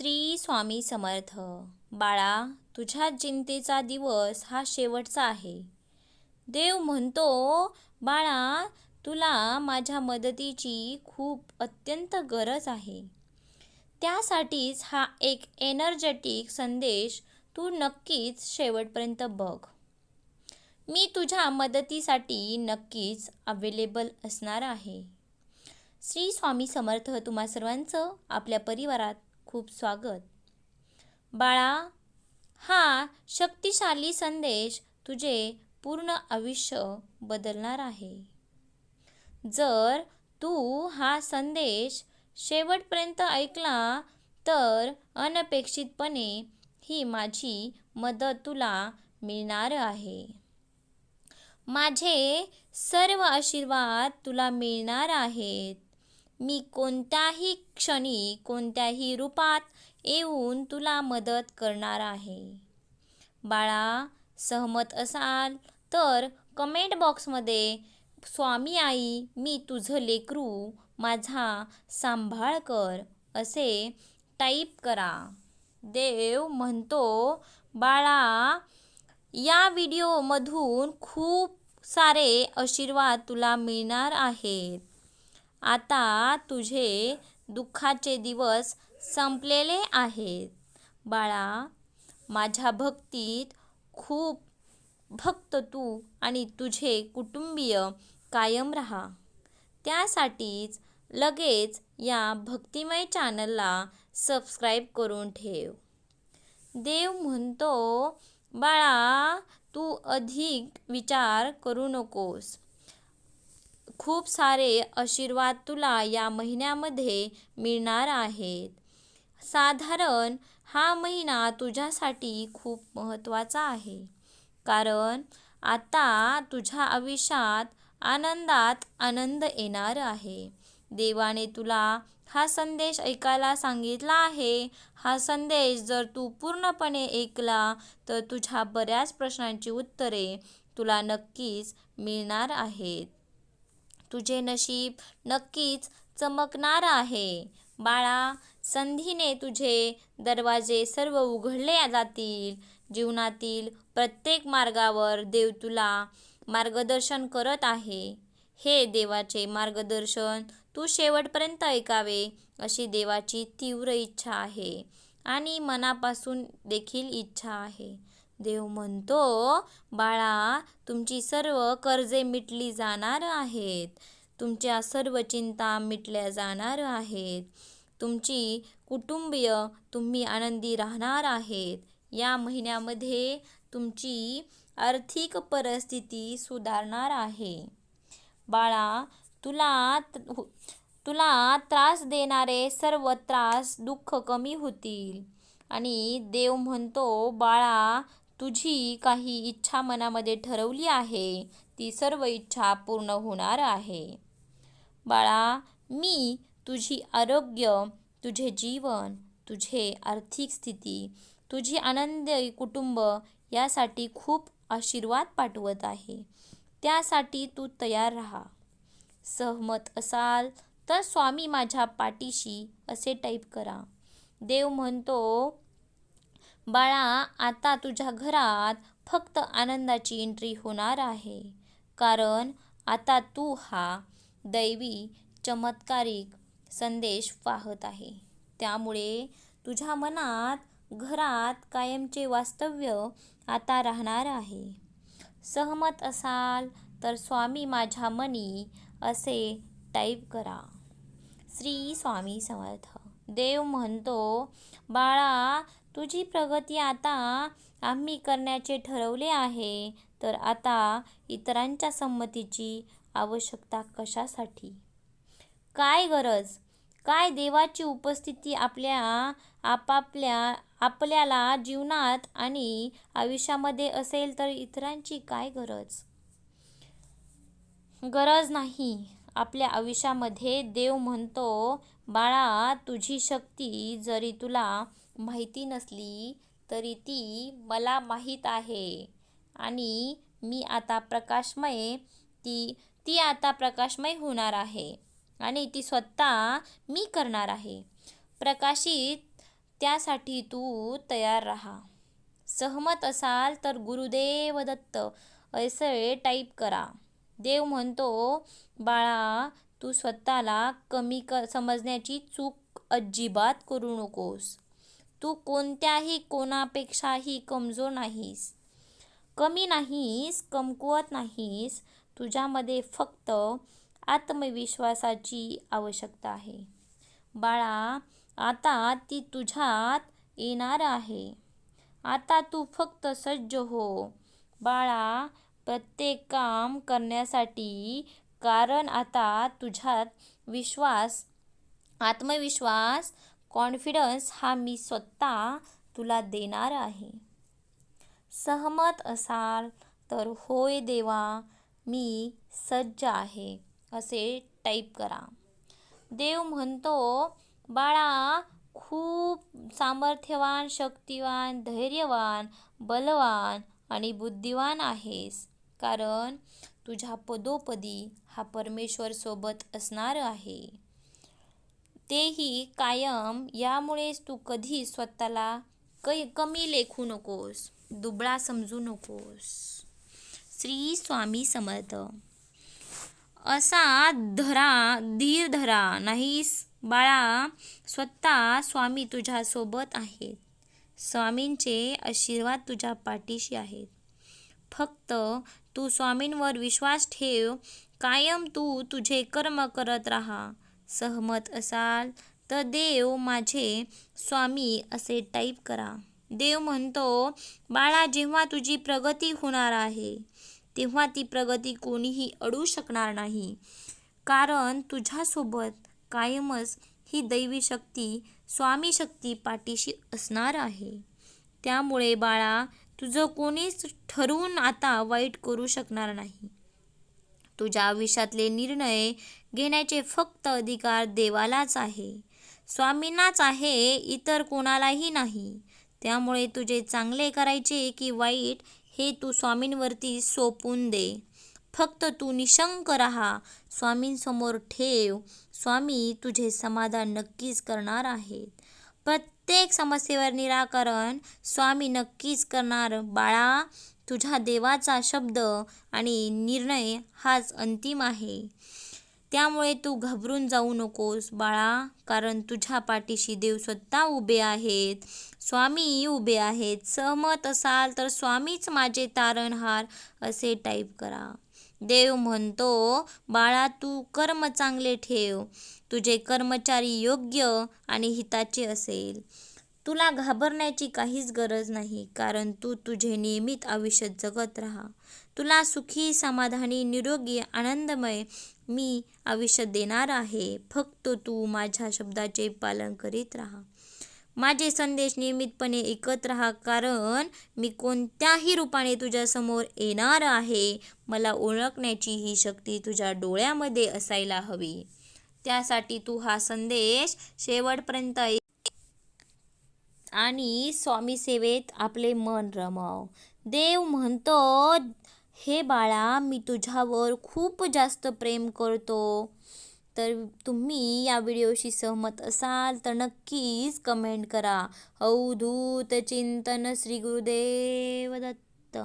श्री स्वामी समर्थ. बाळा तुझ्या चिंतेचा दिवस हा शेवटचा आहे. देव म्हणतो बाळा तुला माझ्या मदतीची खूप अत्यंत गरज आहे. त्यासाठीच हा एक एनर्जेटिक संदेश तू नक्कीच शेवटपर्यंत बघ. मी तुझ्या मदतीसाठी नक्कीच अवेलेबल असणार आहे. श्री स्वामी समर्थ तुम्हा सर्वांचं आपल्या परिवारात. खूप स्वागत. बाळा हा शक्तिशाली संदेश तुझे पूर्ण आयुष्य बदलणार आहे. जर तू हा संदेश शेवटपर्यंत ऐकला तर अनपेक्षितपणे ही माझी मदत तुला मिळणार आहे. माझे सर्व आशीर्वाद तुला मिळणार आहेत. मी कोणत्याही क्षणी कोणत्याही रूपात येऊन तुला मदत करणार आहे. बाळा सहमत असाल तर कमेंट बॉक्समध्ये स्वामी आई मी तुझं लेकरू माझा सांभाळ कर असे टाईप करा. देव म्हणतो बाळा या व्हिडिओमधून खूप सारे आशीर्वाद तुला मिळणार आहेत. आता तुझे दुःखाचे दिवस संपलेले आहेत. बाळा माझ्या भक्तीत खूप भक्त तू आणि तुझे कुटुंबीय कायम राहा. त्यासाठीच लगेच या भक्तिमय चॅनलला सबस्क्राईब करून ठेव. देव म्हणतो बाळा तू अधिक विचार करू नकोस. खूप सारे आशीर्वाद तुला या महिन्यामध्ये मिळणार आहेत. साधारण हा महिना तुझ्यासाठी खूप महत्त्वाचा आहे. कारण आता तुझ्या आयुष्यात आनंदात आनंद येणार आहे. देवाने तुला हा संदेश ऐकायला सांगितला आहे. हा संदेश जर तू पूर्णपणे ऐकला तर तुझ्या बऱ्याच प्रश्नांची उत्तरे तुला नक्कीच मिळणार आहेत. तुझे नशीब नक्कीच चमकणार आहे. बाळा संधीने तुझे दरवाजे सर्व उघडले जातील. जीवनातील प्रत्येक मार्गावर देव तुला मार्गदर्शन करत आहे. हे देवाचे मार्गदर्शन तू शेवटपर्यंत ऐकावे अशी देवाची तीव्र इच्छा आहे. आणि मनापासून देखील इच्छा आहे. देव म्हणतो बाळा तुमची सर्व कर्जे मिटली जाणार आहेत. तुमच्या सर्व चिंता मिटल्या जाणार आहेत. तुमची कुटुंबीय तुम्ही आनंदी राहणार आहेत. या महिन्यामध्ये तुमची आर्थिक परिस्थिती सुधारणार आहे. बाळा तुला तुला त्रास देणारे सर्व त्रास दुःख कमी होतील. आणि देव म्हणतो बाळा तुझी काही इच्छा मनामध्ये ठरवली आहे ती सर्व इच्छा पूर्ण होणार आहे. बाळा मी तुझी आरोग्य तुझे जीवन तुझे आर्थिक स्थिती तुझी आनंद कुटुंब यासाठी खूप आशीर्वाद पाठवत आहे. त्यासाठी तू तयार राहा. सहमत असाल तर स्वामी माझ्या पाठीशी असे टाईप करा. देव म्हणतो बाळा आता तुझ्या घरात फक्त आनंदाची एंट्री होणार आहे. कारण आता तू हा दैवी चमत्कारिक संदेश पाहत आहे. त्यामुळे तुझ्या मनात घरात कायमचे वास्तव्य आता राहणार आहे. सहमत असाल तर स्वामी माझ्या मनी असे टाईप करा. श्री स्वामी समर्थ. देव म्हणतो बाळा तुझी प्रगती आता आम्ही करण्याचे ठरवले आहे. तर आता इतरांच्या संमतीची आवश्यकता कशासाठी? काय गरज? काय देवाची उपस्थिती आपल्या आपापल्या आपल्याला जीवनात आणि आयुष्यामध्ये असेल तर इतरांची काय गरज? गरज नाही. आपल्या आयुष्यामध्ये देव म्हणतो बाळा तुझी शक्ती जरी तुला माहिती नसली तरी ती मला माहीत आहे. आणि मी आता प्रकाशमय ती ती आता प्रकाशमय होणार आहे. आणि ती स्वतः मी करणार आहे. प्रकाशित त्यासाठी तू तयार राहा. सहमत असाल तर गुरुदेव दत्त असे टाईप करा. देव म्हणतो बाळा तू स्वतःला कमी क समजण्याची चूक अजिबात करू नकोस. तू कोणत्याही कोणापेक्षाही कमजोर नाहीस. कमी नाहीस कमकुवत नाहीस. तुझ्यामध्ये फक्त आत्मविश्वासाची आवश्यकता आहे. बाळा आता ती तुझ्यात येणार आहे. आता तू फक्त सज्ज हो. बाळा प्रत्येक काम करण्यासाठी कारण आता तुझ्यात विश्वास आत्मविश्वास कॉन्फिडन्स हा मी स्वतः तुला देणार आहे. सहमत असाल तर होय देवा मी सज्ज आहे असे टाईप करा. देव म्हणतो बाळा खूप सामर्थ्यवान शक्तिवान धैर्यवान बलवान आणि बुद्धिवान आहेस. कारण तुझ्या पदोपदी हा परमेश्वर सोबत असणार आहे. तेही कायम यामुळेच तू कधी स्वतःला क कमी लेखू नकोस दुबळा समजू नकोस. श्री स्वामी समर्थ. असा धरा धीर धरा नाहीस बाळा स्वतः स्वामी तुझ्यासोबत आहेत. स्वामींचे आशीर्वाद तुझ्या पाठीशी आहेत. फक्त तू स्वामींवर विश्वास ठेव कायम तू तुझे कर्म करत राहा. सहमत असाल तर देव माझे स्वामी असे टाईप करा. देव म्हणतो बाळा जेव्हा तुझी प्रगती होणार आहे तेव्हा ती प्रगती कोणीही अडू शकणार नाही. कारण तुझ्यासोबत कायमच ही दैवी शक्ती स्वामी शक्ती पाठीशी असणार आहे. त्यामुळे बाळा तुझं कोणीच ठरवून आता वाईट करू शकणार नाही. तुझ्या आयुष्यातले निर्णय घेण्याचे फक्त अधिकार देवालाच आहे. स्वामींनाच आहे इतर कोणालाही नाही. त्यामुळे तुझे चांगले करायचे की वाईट हे तू स्वामींवरती सोपून दे. फक्त तू निशंक राहा. स्वामींसमोर ठेव. स्वामी तुझे समाधान नक्कीच करणार आहेत. प्रत्येक समस्येवर निराकरण स्वामी नक्कीच करणार. बाळा तुझ्या देवाचा शब्द आणि निर्णय हाच अंतिम आहे. त्यामुळे तू घाबरून जाऊ नकोस बाळा. कारण तुझ्या पाठीशी देव स्वतः उभे आहेत. स्वामी उभे आहेत. सहमत असाल तर स्वामीच माझे तारणहार असे टाईप करा. देव म्हणतो बाळा तू कर्म चांगले ठेव. तुझे कर्मचारी योग्य आणि हिताचे असेल. तुला घाबरण्याची काहीच गरज नाही कारण तू तुझे नियमित आयुष्य जगत राहा. तुला सुखी समाधानी निरोगी आनंदमय मी आयुष्य देणार आहे. फक्त तू माझ्या शब्दाचे पालन करीत राहा. माझे संदेश नियमितपणे ऐकत राहा कारण मी कोणत्याही रूपाने तुझ्यासमोर येणार आहे. मला ओळखण्याची ही शक्ती तुझ्या डोळ्यामध्ये असायला हवी. त्यासाठी तू हा संदेश शेवटपर्यंत आणि स्वामी सेवेत आपले मन रमव. देव म्हणतो हे बाळा मी तुझ्यावर खूप जास्त प्रेम करतो. तर तुम्ही या व्हिडिओशी सहमत असाल तर नक्कीच कमेंट करा. अवधूत चिंतन श्री गुरुदेव दत्त.